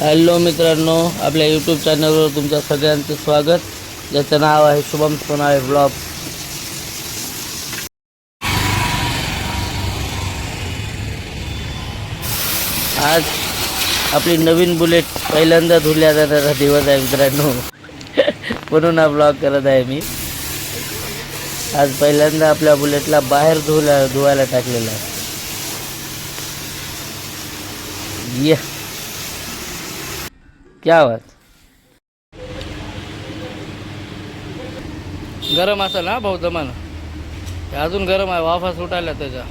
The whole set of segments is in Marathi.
हॅलो मित्रांनो आपल्या यूट्यूब चॅनलवर तुमचं सगळ्यांचं स्वागत. ज्याचं नाव आहे शुभम सोनाळे ब्लॉग आज आपली नवीन बुलेट पहिल्यांदा धुल्या जाणारा दिवस आहे मित्रांनो. म्हणून हा ब्लॉग करत आहे मी. आज पहिल्यांदा आपल्या बुलेटला बाहेर धुला धुवायला टाकलेला आहे. क्या आवाज गरम असेल ना भाऊ दमान अजून गरम आहे वाफा सुटायला त्याच्या.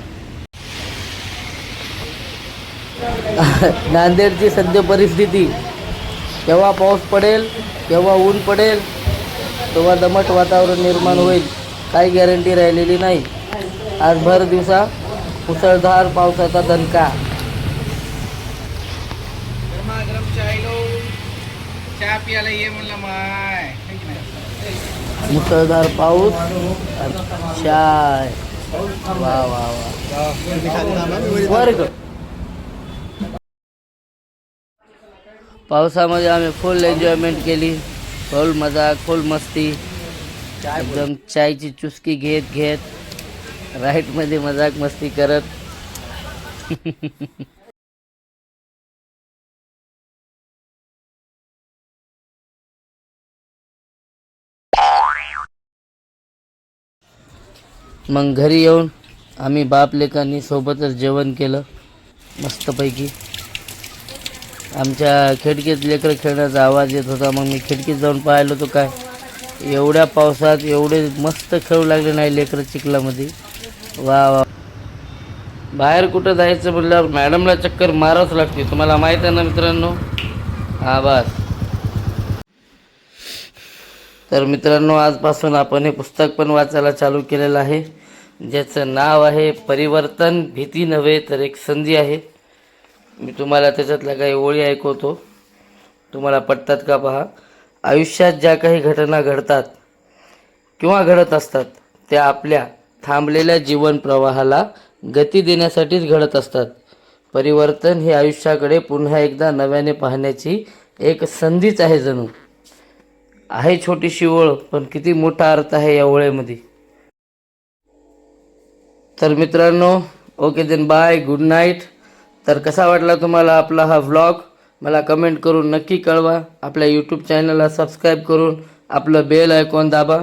नांदेडची सद्य परिस्थिती केव्हा पाऊस पडेल केव्हा ऊन पडेल तेव्हा दमट वातावरण निर्माण होईल काही गॅरंटी राहिलेली नाही. आज भर दिवसा मुसळधार पावसाचा दणका. चहा प्यायला ये म्हणलं माय. मुसळधार पाऊस चाय. वा वा वा. वर्ग. पावसामध्ये आम्ही फुल एन्जॉयमेंट केली. फुल मजाक फुल मस्ती. एकदम चायची चुस्की घेत घेत. राईटमध्ये मजाक मस्ती करत. मग घरी येऊन आम्ही बाप लेकांनी सोबतच जेवण केलं. मस्तपैकी. आमच्या खिडकीत लेकरं खेळण्याचा आवाज येत होता. मग मी खिडकीत जाऊन पाहिलो तो काय? एवढ्या पावसात एवढे मस्त खेळू लागले नाही लेकरं चिखलामध्ये. वा वा. बाहेर कुठं जायचं म्हटल्यावर मॅडमला चक्कर मारावंच लागते. तुम्हाला माहीत आहे ना मित्रांनो? हा बस. तर मित्रांनो आजपासून आपण हे पुस्तक पण वाचायला चालू केलेलं आहे. ज्याचं नाव आहे परिवर्तन भीती नव्हे तर एक संधी आहे. मी तुम्हाला त्याच्यातल्या काही ओळी ऐकवतो. तुम्हाला पटतात का पहा? आयुष्यात ज्या काही घटना घडतात किंवा घडत असतात त्या आपल्या थांबलेल्या जीवन प्रवाहाला गती देण्यासाठीच घडत असतात. परिवर्तन हे आयुष्याकडे पुन्हा एकदा नव्याने पाहण्याची एक संधीच आहे जणू. आहे छोटीशी ओळ पण किती मोठा अर्थ आहे या ओळेमध्ये. तर मित्रांनो okay then bye good night. तर कसा वाटला तुम्हाला आपला हा व्लॉग? मला कमेंट करून नक्की कळवा. आपल्या यूट्यूब चॅनलला सबस्क्राईब करून आपलं बेल आयकॉन दाबा.